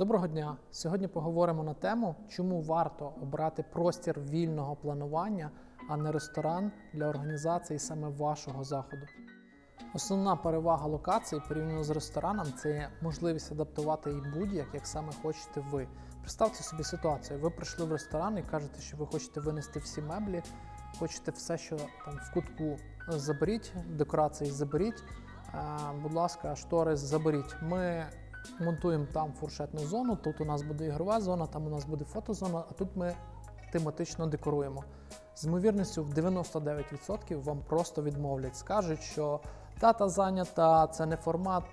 Доброго дня! Сьогодні поговоримо на тему, чому варто обрати простір вільного планування, а не ресторан для організації саме вашого заходу. Основна перевага локації порівняно з рестораном це можливість адаптувати її будь-як, як саме хочете ви. Представте собі ситуацію: ви прийшли в ресторан і кажете, що ви хочете винести всі меблі, хочете все, що там в кутку заберіть, декорації заберіть. Е, будь ласка, штори заберіть. Ми монтуємо там фуршетну зону. Тут у нас буде ігрова зона, там у нас буде фотозона, а тут ми тематично декоруємо. З ймовірністю в 99% вам просто відмовлять. Скажуть, що дата зайнята, це не формат.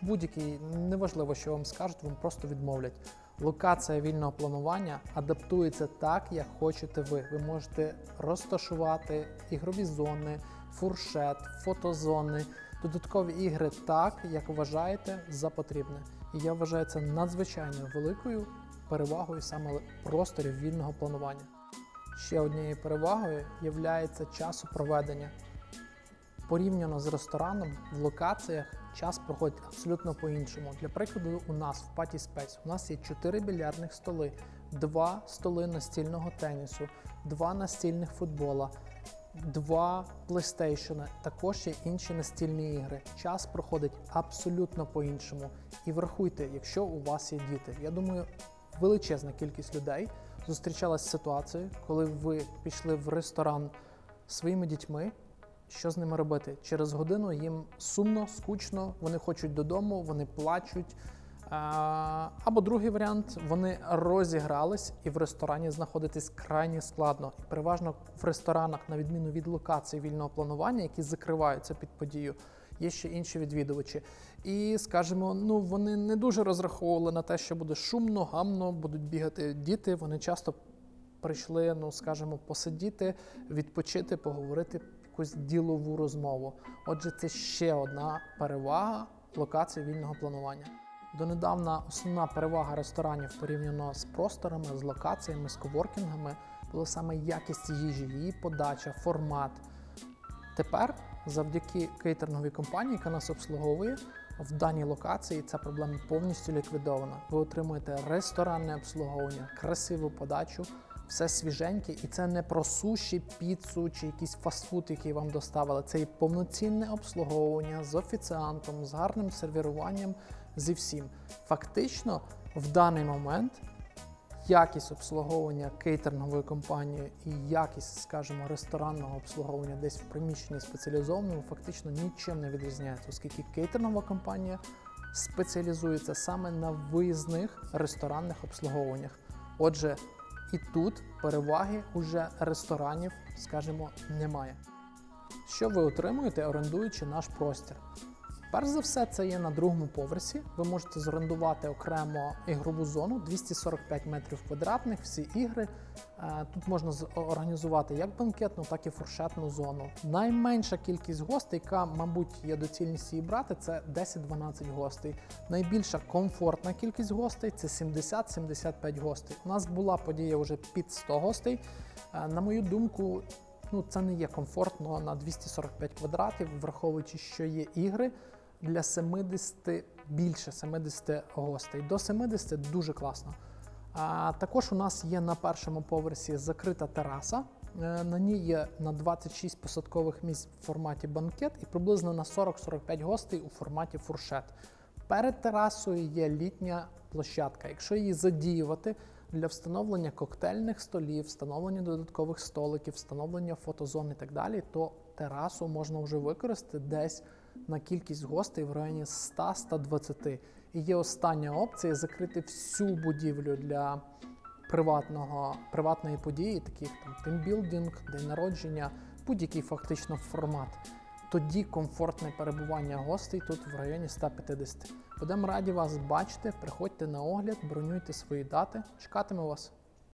Будь-який, неважливо, що вам скажуть, вам просто відмовлять. Локація вільного планування адаптується так, як хочете ви. Ви можете розташувати ігрові зони, фуршет, фотозони, додаткові ігри так, як вважаєте за потрібне. І я вважаю це надзвичайно великою перевагою саме просторів вільного планування. Ще однією перевагою є часу проведення. Порівняно з рестораном в локаціях час проходить абсолютно по-іншому. Для прикладу, у нас в Party Space у нас є 4 більярдних столи, 2 столи настільного тенісу, 2 настільних футбола, 2 PlayStation, також є інші настільні ігри. Час проходить абсолютно по-іншому. І врахуйте, якщо у вас є діти. Я думаю, величезна кількість людей зустрічалась з ситуацією, коли ви пішли в ресторан своїми дітьми. Що з ними робити? Через годину їм сумно, скучно, вони хочуть додому, вони плачуть. Або другий варіант вони розігрались і в ресторані знаходитись крайні складно. І переважно в ресторанах, на відміну від локацій вільного планування, які закриваються під подію, є ще інші відвідувачі. І скажімо, ну вони не дуже розраховували на те, що буде шумно, гамно, будуть бігати діти. Вони часто прийшли, ну скажімо, посидіти, відпочити, поговорити якусь ділову розмову. Отже, це ще одна перевага локації вільного планування. Донедавна основна перевага ресторанів порівняно з просторами, з локаціями, з коворкінгами була саме якість їжі, її подача, формат. Тепер, завдяки кейтеринговій компанії, яка нас обслуговує, в даній локації ця проблема повністю ліквідована. Ви отримуєте ресторанне обслуговування, красиву подачу, все свіженьке, і це не про суші, піцу чи якийсь фастфуд, який вам доставили. Це і повноцінне обслуговування з офіціантом, з гарним сервіруванням, зі всім. Фактично, в даний момент якість обслуговування кейтерингової компанії і якість, скажімо, ресторанного обслуговування десь в приміщенні спеціалізованому фактично нічим не відрізняється, оскільки кейтерингова компанія спеціалізується саме на виїзних ресторанних обслуговуваннях. Отже, і тут переваги уже ресторанів, скажімо, немає. Що ви отримуєте, орендуючи наш простір? Перш за все, це є на другому поверсі. Ви можете зорендувати окремо ігрову зону 245 метрів квадратних, всі ігри. Е, Тут можна організувати як банкетну, так і фуршетну зону. Найменша кількість гостей, яка, мабуть, є доцільність її брати, це 10-12 гостей. Найбільша комфортна кількість гостей це 70-75 гостей. У нас була подія вже під 100 гостей. Е, На мою думку, ну це не є комфортно на 245 квадратів, враховуючи, що є ігри для 70 більше 70 гостей. До 70 дуже класно. А також у нас є на першому поверсі закрита тераса. Е, На ній є на 26 посадкових місць в форматі банкет і приблизно на 40-45 гостей у форматі фуршет. Перед терасою є літня площадка. Якщо її задіювати для встановлення коктейльних столів, встановлення додаткових столиків, встановлення фотозон і так далі, то терасу можна вже використати десь на кількість гостей в районі 100-120. І є остання опція закрити всю будівлю для приватного, приватної події, таких там тимбілдинг, день народження, будь-який фактично формат. Тоді комфортне перебування гостей тут в районі 150. Будемо раді вас бачити. Приходьте на огляд, бронюйте свої дати. Чекатиму вас.